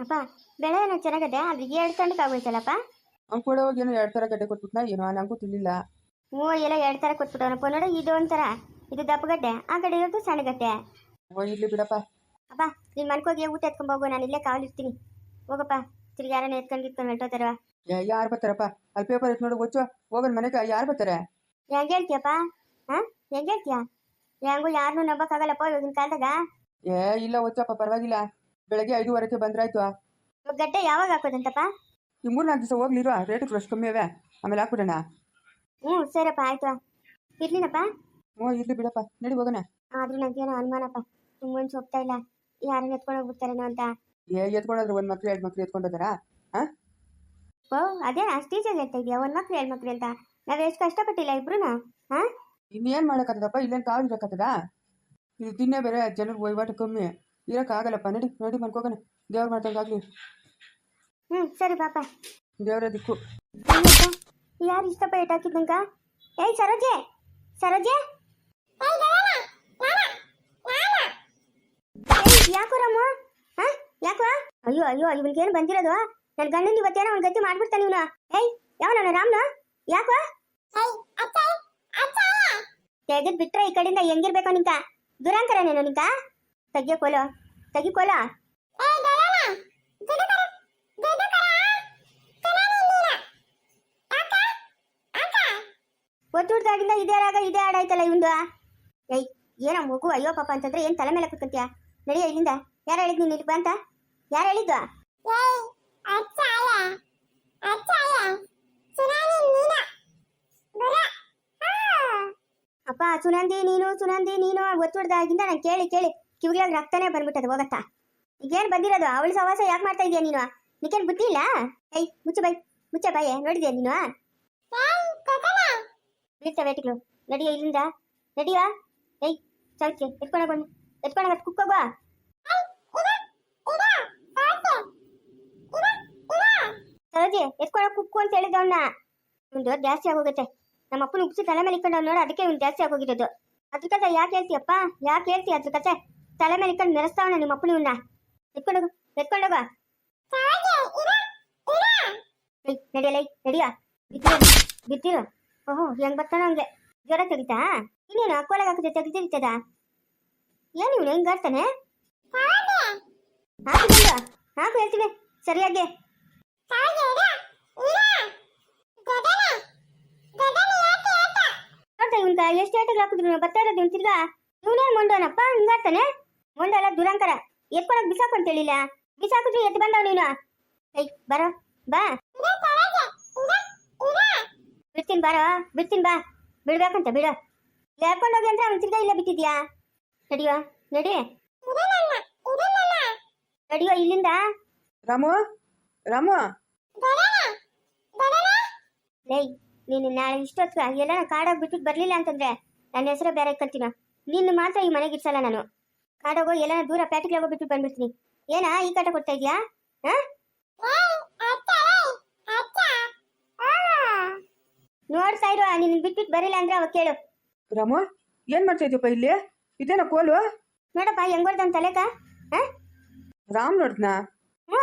ಅಪ್ಪ ಬೆಳೆ ಏನೋ ಚೆನ್ನಾಗದೆ ಅದು ಎರಡು ತಂಡಕ್ಕೆ ಆಗೋಯ್ತಲ್ಲಪ್ಪ? ಅವ್ನು ಕೂಡ ಹೋಗಿ ಏನೋ ಎರಡು ಥರ ಗಡ್ಡೆ ಕೊಟ್ಬಿಟ್ನಾ ಏನೋ ನನಗೂ ತಿಳಿಲ್ಲ ಹ್ಞೂ ಎಲ್ಲ ಎರಡು ಥರ ಕೊಟ್ಬಿಟ್ಟವನಪ್ಪ ನೋಡು ಇದು ಒಂಥರ ಇದು ದಪ್ಪಗಡ್ಡೆ ಆ ಕಡೆ ಇರೋದು ಸಣ್ಣಗಡ್ಡೆ ಓ ಇರ್ಲಿ ಬಿಡಪ್ಪ. ಅಪ್ಪ ನೀನು ಮನ್ಕೋಗಿ ಊಟ ಎತ್ಕೊಂಡ್ ಹೋಗು ನಾನು ಇಲ್ಲೇ ಕಾವಲಿರ್ತೀನಿ ಹೋಗಪ್ಪ ತಿರ್ಗಿ ಯಾರನ್ನ ಎತ್ಕೊಂಡು ಇಟ್ಕೊಂಡು ಹೊರಟೋತಾರ ಏ ಯಾರು ಬರ್ತಾರಪ್ಪ? ಅಲ್ಲಿ ಪೇಪರ್ ಎತ್ ನೋಡು ಗೊಚ್ಚೋ ಹೋಗೋಣ ಮನೆಗೆ ಯಾರು ಬರ್ತಾರೆ? ಹೆಂಗೆ ಹೇಳ್ತೀಯಪ್ಪ? ಹಾಂ ಹೆಂಗೆ ಹೇಳ್ತೀಯ? ಹೆಂಗೂ ಯಾರನ್ನೂ ನಂಬಕ್ಕಾಗಲ್ಲಪ್ಪ ಇವಾಗಿನ ಕಾಲದಾಗ? ಏ ಇಲ್ಲ ಒಚ್ಚಪ್ಪ ಪರವಾಗಿಲ್ಲ. ಬೆಳಗ್ಗೆ ಐದುವರೆಗೆ ಬಂದ್ರಾಯ್ತು. ಗಡ್ಡೆ ಯಾವಾಗ ಹಾಕೋದಂತಪ್ಪ? ಈ ಮೂರ್ ನಾಲ್ಕು ದಿವಸ ಹೋಗ್ಲಿರೋ ರೇಟ್ ಫ್ರೆಶ್ ಕಮ್ಮಿ ಅವೆ ಆಮೇಲೆ ಹಾಕ್ಬಿಡೋಣ. ಹ್ಞೂ ಸರಿಯಪ್ಪ ಆಯ್ತು. ಇರ್ಲಿನಪ್ಪ? ಹ್ಞೂ ಇರ್ಲಿ ಬಿಡಪ್ಪ ನಡಿ ಹೋಗೋಣ. ಆದ್ರೂ ನನಗೇನೋ ಅನುಮಾನಪ್ಪ ನಿಮ್ಮ ಸೊಪ್ತಾ ಹೋಗ್ತಾ ಇಲ್ಲ? ಯಾರನ್ನ ಎತ್ಕೊಂಡು ಹೋಗ್ಬಿಡ್ತಾರೇನೋ ಅಂತ. ಏ ಎತ್ಕೊಂಡ್ರೆ ಒಂದ್ ಮಕ್ಳು ಎರಡು ಮಕ್ಳು ಎತ್ಕೊಂಡೋದಾರ ಹಾಂ ಓ ಅದೇ ಅಷ್ಟು ಈಸಿಯಾಗಿ ಹೇಳ್ತಾ ಇದೆಯಾ? ಒಂದು ಮಕ್ಳು ಎರಡು ಮಕ್ಳು ಅಂತ. ನಾವು ಎಷ್ಟು ಕಷ್ಟಪಟ್ಟಿಲ್ಲ ಇಬ್ರುನ ಹಾಂ ಇನ್ನೇನು ಮಾಡೋಕ್ಕತ್ತದಪ್ಪ ಇಲ್ಲೇನು ಕಾವು ಇರೋಕ್ಕತ್ತದ ಇದು ತಿನ್ನೇ ಬೇರೆ ಜನರ ವಹಿವಾಟು ಕಮ್ಮಿ. ಇರೋಕ್ಕಾಗಲ್ಲಪ್ಪ. ನಡಿ ನಡಿ ಮನ್ಕೋಗಣ ದೇವ್ರ ಮಾಡ್ದಂಗಾಗ್ಲಿ. ಹ್ಞೂ ಸರಿ ಪಾಪ. ದೇವರ ದಿಕ್ಕು. ಯಾರು ಇಷ್ಟಪ್ಪ ಏಟ್ ಹಾಕಿದ್ದಂಗ ಏಯ್ ಸರೋಜೆ! ಸರೋಜೆ! ಏಯ್, ಯಾಕೋ ರಾಮು? ಹಾ? ಯಾಕೋ? ಅಯ್ಯೋ ಅಯ್ಯೋ ಇವನ್ಗೇನು ಬಂದಿರೋದು? ನನ್ನ ಗಂಡನ ಇವತ್ತೇನ ಅವ್ನ ಗತಿ ಮಾಡ್ಬಿಡ್ತಾನೆ ಇವನು. ಏಯ್ ಯಾವನ ರಾಮ್ನ? ಯಾಕೋ? ತೆಗೆದ್ ಬಿಟ್ರೆ ಈ ಕಡೆಯಿಂದ ಹೆಂಗಿರ್ಬೇಕು ನಿಂಕ ದುರಂಕರನೇನೋ ನಿಂಕ ತೆಗಿಯೋ ಕೋಲು. ತೆಗಿ ಕೋಲ ಒತ್ತುಡ್ದಾಗಿಂದ ಇದೇ ರಾಗ ಇದೇ ಆಡಾಯ್ತಲ್ಲ ಇವಂದು ಏಯ್ ಏನ ಮಗು ಅಯ್ಯೋ ಪಾಪ ಅಂತಂದ್ರೆ ಏನ್ ತಲೆ ಮೇಲೆ ಕುತ್ಕೊಂತೀಯ? ನಡಿಯ ಇಲ್ಲಿಂದ. ಯಾರು ಹೇಳಿದ್ ನೀನು ಇಲ್ಲಿ ಅಂತ ಯಾರು ಹೇಳಿದ್ದು? ಅಪ್ಪ ಸುನಂದಿ ನೀನು ಸುನಂದಿ ನೀನು ಗೊತ್ತಿಡ್ದಾಗಿಂದ ನಾನು ಕೇಳಿ ಕೇಳಿ. ಕಿವಿಗ್ಲಾಗ ರಕ್ತನೇ ಬಂದ್ಬಿಟ್ಟದ ಹೋಗತ್ತಾ? ಈಗೇನ್ ಬಂದಿರೋದು? ಅವಳ ಸವಾಸ ಯಾಕೆ ಮಾಡ್ತಾ ಇದೀಯ ನೀನು? ನಿಕೇನ್ ಬುದ್ಧಿ ಇಲ್ಲ? ಏಯ್ ಮುಚ್ಚು ಬೈ ಮುಚ್ಚ ಬಾಯೇ ನೋಡಿದ್ಯಾ ನೀನು? ಬೀಳ್ತಾ ಬೇಟಿಗಳು ನಡಿಯ ಇಲ್ಲಿಂದ? ನಡಿಯ? ಏಯ್ ಚೌಕೆ ಎತ್ಕೊಂಡ ಬಂದು ಎತ್ಕೊಂಡ ಕುಕ್ಕೋಗ ಸರೋಜಿ ಎತ್ಕೊಂಡ ಕುಕ್ಕು ಅಂತ ಹೇಳಿದ ಅವನ್ನ ಒಂದು ಜಾಸ್ತಿ ಆಗೋಗುತ್ತೆ. ನಮ್ಮ ಅಪ್ಪನ ಉಪ್ಸಿ ತಲೆ ಮೇಲೆ ಇಕ್ಕೊಂಡು ನೋಡು ಅದಕ್ಕೆ ಒಂದು ಜಾಸ್ತಿ ಆಗೋಗಿರೋದು ಅದ್ರ ಕಥೆ ಯಾಕೆ ಹೇಳ್ತೀಯಪ್ಪ? ಯಾಕೆ ಹೇಳ್ತೀಯ ಅದ್ರ ಕಥೆ? ತಲೆ ಮೇಲೆ ಇಟ್ಕೊಂಡು ಮೆರೆಸ್ತಾವಣ ನಿಮ್ಮ ಅಪ್ಪನ ಇವನ್ನ ಎತ್ಕೊಂಡೋಗು ಎತ್ಕೊಂಡೋಗ. ಏಯ್ ನಡಿಯಲ್ಲ ನಡಿಯ. ಬಿದ್ದಿರೋ ಬಿದ್ದಿರ ಓಹೋ ಹೆಂಗ್ ಬರ್ತಾನ ಹಂಗೆ. ಜ್ವರ ತೆಗಿತಾ? ಇನ್ನೇನು ಅಕ್ಕೋಲಾಗ ಹಾಕಿದ್ರೆ ತೆಗ್ದು ತೆಗಿತದ ಏನು ಇವನು ಹೆಂಗ್ ಆಡ್ತಾನೆ? ಹಾಕು ಬಂದು ಹಾಕು ಹೇಳ್ತೀನಿ ಸರಿಯಾಗಿ. ನೋಡ್ತಾ ಇವನ್ಕ ಎಷ್ಟು ಏಟಿಗೆ ಹಾಕಿದ್ರು ಬರ್ತಾ ಇರೋದು ಇವ್ನು ತಿರ್ಗಾ? ಇವನೇನ್ ಮಂಡೋನಪ್ಪ ಹಿಂಗಾಡ್ತಾನೆ ಮೊಂಡ ಎಲ್ಲ ದುರಂಕರ ಎತ್ಕೊಳಕ್ ಬಿಸಾಕು ಅಂತ ಹೇಳಿಲ್ಲ. ಬಿಸಾಕಿದ್ರು ಎದ್ದು ಬಂದವ್ ನೀನು. ಐ ಬರೋ ಬಾ. ಬಿಡ್ತೀನಿ ಬಾರೋ ಬಿಡ್ತೀನಿ ಬಾ. ಬಿಡ್ಬೇಕಂತ ಬಿಡು. ಲೇರ್ಕೊಂಡೋಗಿ ಅಂದ್ರೆ ಅವ್ನು ತಿರ್ಗಾ ಇಲ್ಲ ಬಿಟ್ಟಿದ್ಯಾ ನಡಿಯೋ ನಡಿ. ನಡಿಯೋ ಇಲ್ಲಿಂದ. ರಾಮು ರಾಮು. ಲೈ ನೀನು ನಾಳೆ ಇಷ್ಟೊತ್ತು ಎಲ್ಲ ಕಾಡಾಗ ಬಿಟ್ಬಿಟ್ಟು ಬರ್ಲಿಲ್ಲ ಅಂತಂದ್ರೆ ನನ್ನ ಹೆಸರು ಬೇರೆ ಇಕ್ಕಂತೀನ ನಿನ್ನ ಮಾತ್ರ ಈ ಮನೆಗೆ ಇಡ್ಸಲ್ಲ ನಾನು. ಕಾಡೋಗೋ ಎಲ್ಲ ದೂರ ಪ್ಯಾಟಿಗೆ ಹೋಗೋ ಬಿಟ್ಟು ಬಂದ್ಬಿಡ್ತೀನಿ. ಏನಾ ಈ ಕಾಟ ಕೊಡ್ತಾ ಇದೀಯಾ? ಹಾ? ನೋಡ್ತಾ ಇರೋ ನಿನ್ನ ಬಿಟ್ಬಿಟ್ಟು ಬರಲಿಲ್ಲ ಅಂದ್ರೆ ಅವಾಗ ಕೇಳು. ರಾಮ ಏನು ಮಾಡ್ತಾ ಇದೀಯಪ್ಪ ಇಲ್ಲಿ? ಇದೇನ ಕೋಲು? ನೋಡಪ್ಪ ಹೆಂಗ್ ಬರ್ದಂತ ತಲೆಕ? ಹಾ? ರಾಮ್ ನೋಡ್ದ್ನ? ಹ್ಞೂ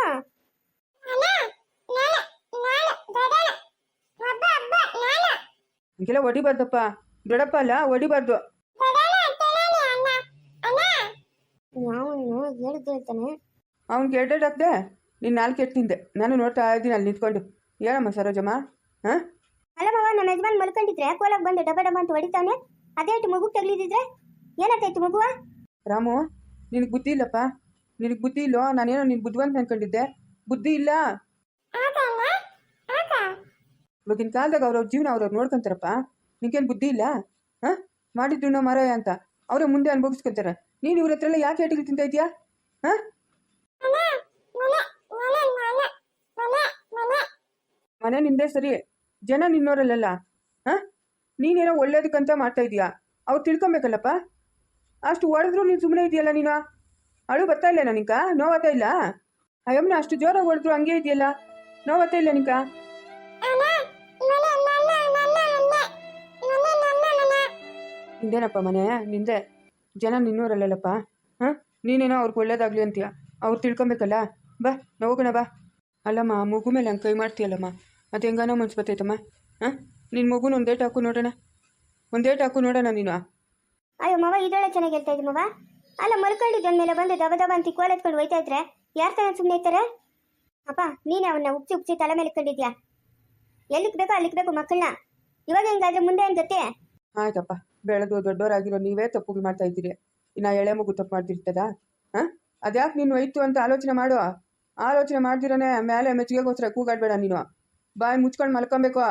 ಹಂಗೆಲ್ಲ ಹೊಡಿಬಾರ್ದಪ್ಪ. ದೊಡ್ಡಪ್ಪ ಅಲ್ಲ ಹೊಡಿಬಾರ್ದು ನಾವು ಹೇಳಿದ್ದು ಹೇಳ್ತಾನೆ ಅವ್ನಿಗೆ ಎರಡೆರಡು ಹಾಕ್ದೆ ನೀನು ನಾಲ್ಕು ಎಟ್ಟು ತಿಂದೆ ನಾನು ನೋಡ್ತಾ ಇದ್ದೀನಿ ಅಲ್ಲಿ ನಿಂತ್ಕೊಂಡು. ಹೇಳಮ್ಮ ಸರೋಜಮ್ಮ ಹಾಂ? ಅಲ್ಲ ಮಾವ ನಮ್ಮ ಯಜಮಾನ್ ಮಲ್ಕೊಂಡಿದ್ರೆ ಕೋಲಾಗ ಬಂದು ಡಬ ಡಬ ಅಂತ ಹೊಡಿತಾನೆ ಅದೇ ಇಟ್ಟು ಮಗು ತಗ್ಲಿದಿದ್ರೆ? ಏನಾಗ್ತಾಯ್ತು ಮಗುವ? ರಾಮು ನಿನಗೆ ಬುದ್ಧಿ ಇಲ್ಲಪ್ಪ? ನಿನಗೆ ಬುದ್ಧಿ ಇಲ್ಲೋ? ನಾನೇನೋ ನೀನು ಬುದ್ಧಿವಂತ ಅನ್ಕೊಂಡಿದ್ದೆ. ಬುದ್ಧಿ ಇಲ್ಲ? ಇವಾಗಿನ ಕಾಲದಾಗ ಅವ್ರವ್ರ ಜೀವನ ಅವ್ರವ್ರು ನೋಡ್ಕೊಂತಾರಪ್ಪ. ನಿಂಗೇನು ಬುದ್ಧಿ ಇಲ್ಲ? ಹಾಂ? ಮಾಡಿದ್ರು ಮಾರಾಯ ಅಂತ. ಅವರೇ ಮುಂದೆ ಅನುಭವಿಸ್ಕೊಂತಾರೆ ನೀನು ಇವ್ರ ಹತ್ರ ಎಲ್ಲ ಯಾಕೆ ಏಟಿಗೆ ತಿಂತ ಇದೆಯಾ? ಹಾಂ ಮನೆ ನಿಂದೆ ಸರಿ. ಜನ ನಿನ್ನೋರಲ್ಲ ಹಾಂ? ನೀನೇನೋ ಒಳ್ಳೇದಕ್ಕಂತ ಮಾಡ್ತಾ ಇದೀಯಾ? ಅವ್ರು ತಿಳ್ಕೊಬೇಕಲ್ಲಪ್ಪ? ಅಷ್ಟು ಹೊಡೆದ್ರು ನೀನು ಸುಮ್ಮನೆ ಇದೆಯಲ್ಲ ನೀನು? ಅಳು ಬರ್ತಾ ಇಲ್ಲ ನನಿಕ ನೋವಾಗ್ತಾ ಇಲ್ಲ? ಅಯ್ಯಮ್ಮನ ಅಷ್ಟು ಜೋರಾಗಿ ಹೊಡೆದ್ರು ಹಂಗೆ ಇದೆಯಲ್ಲ? ನೋವಾಗ್ತಾ ಇಲ್ಲ ನಿಕ? ನಿಂದೇನಪ್ಪ ಮನೆ? ನಿಂದೆ. ಜನ ನಿನ್ನೋರಲ್ಲಪ್ಪ ಹಾಂ? ನೀನೇನೋ ಅವ್ರಿಗೆ ಒಳ್ಳೇದಾಗಲಿ ಅಂತೀಯ? ಅವ್ರು ತಿಳ್ಕೊಬೇಕಲ್ಲ? ಬಾ ಹೋಗೋಣ ಬಾ. ಅಲ್ಲಮ್ಮ ಆ ಮಗು ಮೇಲೆ ಹಂಗೆ ಕೈ ಮಾಡ್ತೀಯಲ್ಲಮ್ಮ? ಅದು ಹೆಂಗಾನೋ ಮನ್ಸು ಬರ್ತೈತಮ್ಮ ಹಾಂ ನಿನ್ನ ಮಗುನ ಒಂದು ಡೇಟ್ ಹಾಕು ನೋಡೋಣ. ಒಂದು ಡೇಟ್ ಹಾಕು ನೋಡೋಣ ನೀನು. ಅಯ್ಯೋ ಮಾವ ಇದೊಳ್ಳೆ ಚೆನ್ನಾಗಿ ಹೇಳ್ತಾ ಇದ್ದೀನಿ ಮವ. ಅಲ್ಲ ಮಲ್ಕೊಂಡಿದ್ದ ಮೇಲೆ ಬಂದು ದಬ ದಬ ಅಂತ ಕೋಲ್ ಎತ್ಕೊಂಡು ಹೋಯ್ತಾ ಇದ್ರೆ ಯಾರು ತಾನೇ ಸುಮ್ಮನೆ ಇರ್ತಾರೆ? ಅಪ್ಪ ನೀನೇ ಅವನ್ನ ಉಪ್ಸಿ ಉಪ್ಸಿ ತಲೆ ಮೇಲೆ ಕಂಡಿದ್ಯಾ ಎಲ್ಲಿಗೆ ಬೇಕೋ ಅಲ್ಲಿಕ್ ಬೇಕು ಮಕ್ಕಳನ್ನ ಇವಾಗ ಹೆಂಗಾದ್ರೆ ಮುಂದೆ ಏನು ಗತಿ ಆಯ್ತಪ್ಪ ಬೆಳೆದು ದೊಡ್ಡವರಾಗಿರೋ ನೀವೇ ತಪ್ಪುಗಳು ಮಾಡ್ತಾ ಇದ್ದೀರಿ. ಇನ್ನು ಎಳೆ ಮಗು ತಪ್ಪು ಮಾಡ್ತಿರ್ತದ? ಹಾಂ? ಅದ್ಯಾಕೆ ನೀನು ಒಯ್ತು ಅಂತ ಆಲೋಚನೆ ಮಾಡು. ಆಲೋಚನೆ ಮಾಡ್ದಿರನೇ ಮೇಲೆ ಮೆಚ್ಚುಗೆಗೋಸ್ಕರ ಕೂಗಾಡ್ಬೇಡ ನೀನು. ಬಾಯಿ ಮುಚ್ಕೊಂಡು ಮಲ್ಕೊಬೇಕು.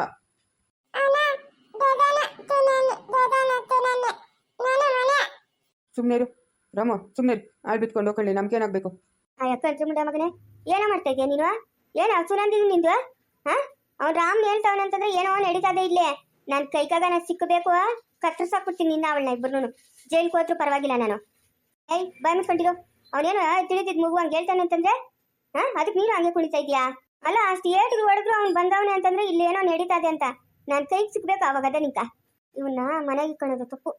ಸುಮ್ಮನೆ ರಾಮು ಸುಮ್ಮನೆ ಆಳ್ ಬಿತ್ಕೊಂಡು ಹೋಗ್ಕೊಳ್ಳಿ ನಮ್ಗೇನಾಗಬೇಕು ಆ ಅಕ್ಕ ಮುಂಡೆ ಮಗನೇ ಏನೋ ಮಾಡ್ತಾ ಇದೀಯ ನೀನು? ಏನೋ ಸುನಂದಿದ್ ನಿಂದು? ಹಾ? ಅವ್ನು ರಾಮ್ ಹೇಳ್ತಾವನಂತಂದ್ರೆ ಏನೋ ನಡೀತದೆ ಇಲ್ಲೇ. ನನ್ ಕೈಕಾಗ ನಾನು ಸಿಕ್ಕಬೇಕು ಕತ್ತರಿಸಾಕ್ಬಿಡ್ತೀನಿ ನಿನ್ನ ಅವಳನ್ನ ಇಬ್ಬರು ಜೈಲ್ಗೆ ಹೋದ್ರು ಪರವಾಗಿಲ್ಲ ನಾನು. ಏಯ್ ಬಾಯ್ ಮುಚ್ಕೊಂಡಿರು ಅವನೇನು ತಿಳಿದಿದ್ ಮಗು ಹಂಗೆ ಹೇಳ್ತಾನೆ ಅಂತಂದ್ರೆ? ಹಾ ಅದಕ್ಕೆ ನೀನು ಹಂಗೆ ಕುಣಿತಾ ಇದೆಯಾ ಅಲ್ಲ, ಅಷ್ಟು ಏಟಿಗೆ ಹೊಡೆದ್ರು ಅವ್ನು ಬಂದವನೆ ಅಂತಂದ್ರೆ ಇಲ್ಲೇನೋ ಇದೆ ಅಂತ. ನನ್ನ ಕೈಗೆ ಸಿಕ್ಬೇಕು ಅವಾಗ ನಿಂಕ. ಇವನ್ನ ಮನೆಗೆ ಇಟ್ಕೊಳ್ಳೋದು ತಪ್ಪು.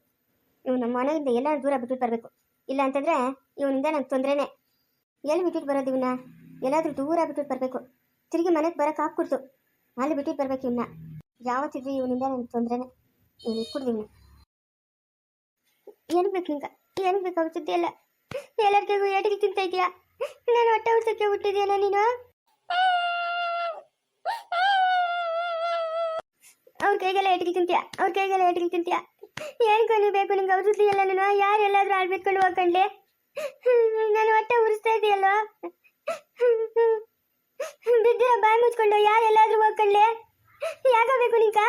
ಇವನ್ನ ಮನೆಯಿಂದ ಎಲ್ಲ ದೂರ ಬಿಟ್ಟು ಬರಬೇಕು. ಇಲ್ಲ ಅಂತಂದ್ರೆ ಇವನಿಂದ ನಂಗೆ ತೊಂದರೆನೆ. ಎಲ್ಲಿ ಬಿಟ್ಟಿಟ್ಟು ಬರೋದು ಇವನ್ನ ಎಲ್ಲಾದ್ರೂ ದೂರ ಬಿಟ್ಟು ಬರಬೇಕು. ತಿರುಗಿ ಮನೆಗೆ ಬರಕ್ಕೆ ಹಾಕ್ಕೊಡ್ತು ಅಲ್ಲಿ ಬಿಟ್ಟಿಟ್ಟು ಬರ್ಬೇಕು ಇವನ್ನ ಯಾವತ್ತಿದ್ರು ಇವನಿಂದ ನನಗೆ ತೊಂದರೆನೇ? ಇಟ್ಕೊಡ್ದು ಇವನ್ನ ಏನು ಬೇಕು ನಿಂಗೆ ಏನು ಬೇಕು ಅವ್ರ ಸುದ್ದಿ ಎಲ್ಲ? ಎಲ್ಲರಿಗೂ ಏಟಿಗೆ ತಿಂತ ಇದೆಯಾ ನಾನು ಹೊಟ್ಟೆ ಹುಡ್ಸಕ್ಕೆ ಹುಟ್ಟಿದೆಯಲ್ಲ ನೀನು? ಅವ್ರ ಕೈಗೆಲ್ಲ ಏಟಿಗೆ ತಿಂತೀಯ? ಅವ್ರ ಕೈಗೆಲ್ಲ ಏಟಿಗೆ ತಿಂತೀಯ? ಏನು ಕಣ್ಣು ಬೇಕು ನಿಂಗೆ? ಅವ್ರ ಎಲ್ಲ ನಾನು? ಯಾರು ಎಲ್ಲಾದ್ರೂ ಆಡ್ಬಿಟ್ಕೊಂಡು ಹೋಗ್ಕೊಂಡೆ ನಾನು ಹೊಟ್ಟೆ ಉರಿಸ್ತಾ ಇದೆಯಲ್ಲೋ? ಬಿದ್ದ ಬಾಯಿ ಮುಚ್ಕೊಂಡು ಯಾರು ಎಲ್ಲಾದರೂ ಹೋಗ್ಕೊಳ್ಳೆ ಯಾಕಬೇಕು ನಿಂಕ?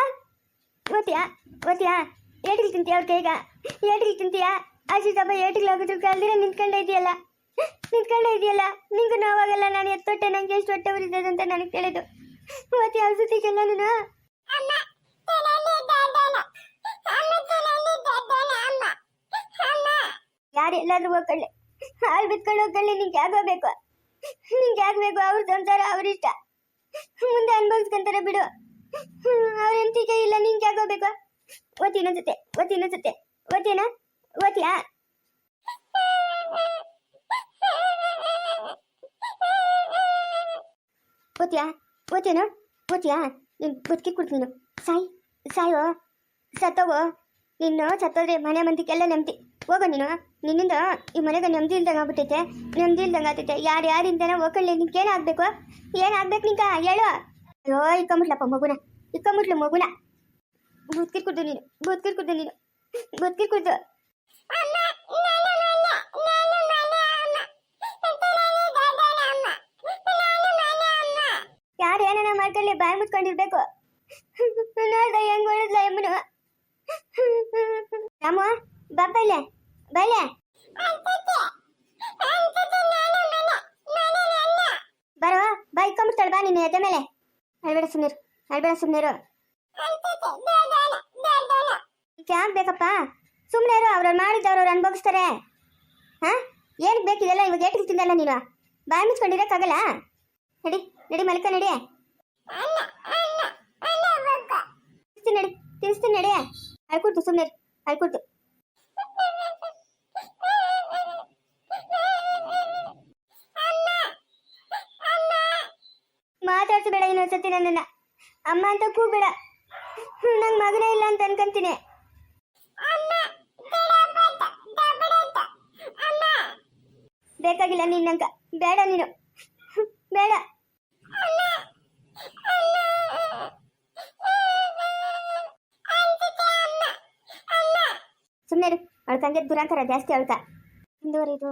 ಓದ್ತೀಯಾ ಓದ್ತೀಯಾ ಏಟಿಗೆ ತಿಂತೀಯ ಅವ್ರ ಕೈಗ? ಏಟಿಗೆ ತಿಂತೀಯ? ಆಶೀಸಪ್ಪ ಏಟಿಗೆ ಹೋಗಿದ್ರು ಕಲ್ದಿರ ನಿಂತ್ಕೊಂಡೇ ಇದೆಯಲ್ಲ ನಿಂತ್ಕೊಂಡೇ ಇದೆಯಲ್ಲ ನಿಂಗೂ ನೋವಾಗಲ್ಲ ನಾನು ಎತ್ತೊಟ್ಟೆ ನಂಗೆ ಎಷ್ಟು ಹೊಟ್ಟೆ ಉರಿತದೆ ಅಂತ ನನಗೆ ತಿಳಿದು. ಓದ್ತೀಯ ಅವ್ರ ಜೊತೆ ನಾನು? ಯಾರು ಎಲ್ಲಾದ್ರೂ ಹೋಗ್ಕೊಳ್ಳಿ. ಹಾಲು ಬಿತ್ಕೊಂಡು ಹೋಗ್ಕೊಳ್ಳಿ ನಿಂಗೆ ಯಾಕೋಬೇಕು ನಿಂಗೆ ಯಾಕಬೇಕು ಅವ್ರ ಸಂಸಾರ ಅವ್ರಿಷ್ಟ ಮುಂದೆ ಅನ್ಭವಿಸ್ಕೊಂತಾರೆ ಬಿಡು. ಅವ್ರ ಇಲ್ಲ ನಿಂಗೆ ಆಗೋಬೇಕು ಓದ್ತಿ ಜೊತೆ ಓದ್ತಿ ಜೊತೆ, ಓತಿನ? ಓತಿಯಾ? ಓತಿಯಾ, ಓತಿನ? ಓತಿಯಾ, ನೀನು ಬದುಕಿ ಕೊಡ್ತೀನಿ ಸಾಯಿ, ಸಾಯೋ, ಸತ್ತೋಗೋ. ನಿನ್ನ ಸತ್ತೋದ್ರೆ ಮನೆ ಮಂದಿಗೆಲ್ಲ ನೆಮ್ಮದಿ ಹೋಗೋ ನೀನು. ನಿನ್ನಿಂದ ಈ ಮನೆಗೆ ನೆಮ್ಮದಿ ಇಲ್ದಂಗೆ ಆಗ್ಬಿಟ್ಟೈತೆ. ನೆಮ್ಮದಿ ಇಲ್ದಂಗೆ ಆಗ್ತೈತೆ. ಯಾರು ಯಾರಿಂದನ ಹೋಗಳ್ಳಿ ನಿನ್ಗೆ ಏನಾಗಬೇಕು ಏನಾಗ್ಬೇಕು ನಿಂಗೆ? ಹೇಳು. ಅಯ್ಯೋ ಇಕ್ಕಂಬಿಟ್ಲಪ್ಪ ಮಗುನ ಇಕ್ಕಂಬಿಟ್ಲು ಮಗುನ ಬುದ್ಕಿರ್ ಕುಡ್ದು ನೀನು ಬುದ್ಕಿರ್ ಕುಡ್ದು ನೀನು ಬುದ್ಕಿರ್ ಕುಡ್ದು ಯಾರು ಏನೇನ ಮಾಡ್ಕೊಳ್ಳಿ ಬಾಯಿ ಮುಚ್ಕೊಂಡಿರ್ಬೇಕು ನೋಡ್ದ ಹೆಂಗ್ ಹೊಡೆದ್ಲ ಎಮ್ಮನು ರಾಮ ಬಾ ಬೈಲೆ ಬೈಲೆ ಬರೋ ಬಾ ಇಕ್ಕೊಂಬಿಡ್ತಾಳೆ ಬಾ ನಿನ್ನ ಎದೆ ಮೇಲೆ ಅಳ್ಬೇಡ ಸುಮ್ನಿರು ಅಳ್ಬೇಡ ಸುಮ್ನಿರು. ಯಾಕೆ ಬೇಕಪ್ಪ? ಸುಮ್ಮನೆ ಇರು ಅವ್ರು ಮಾಡಿದ್ದವ್ರು ಅವ್ರು ಅನುಭವಿಸ್ತಾರೆ. ಹಾ? ಏನಕ್ಕೆ ಬೇಕಿದೆಲ್ಲ ಇವಾಗ ಏಟಿಗೆ ತಿಂದಲ್ಲ ನೀನು? ಬಾಯಿ ಮುಚ್ಕೊಂಡಿರೋಕ್ಕಾಗಲ್ಲ? ನಡಿ ನಡಿ ಮಲ್ಕ, ನಡಿ. ತಿನ್ಸ್ತೀನಿ ನಡಿ ತಿನ್ಸ್ತೀನಿ ನಡಿ. ಅಳ್ಕೊಡ್ತು ಸುಮ್ಮನೆ ಅಳ್ಕೊಡ್ತು. ಇನ್ನೊಂದ್ಸತಿ ನನ್ನನ್ನ ಅಮ್ಮ ಅಂತ ಕೂಬೇಡ ನಂಗೆ ಮಗನೇ ಇಲ್ಲ ಅಂತ ಅನ್ಕೊಂತೀನಿ. ಬೇಕಾಗಿಲ್ಲ ನೀನ್ ನಂಗ. ಬೇಡ ನೀನು. ಬೇಡ. ಸುಮ್ಮನೆ ಅಳ್ಕಂಗೆ ದುರಾಂತರ ಜಾಸ್ತಿ ಅಳ್ತಾ ಮುಂದುವರಿದು.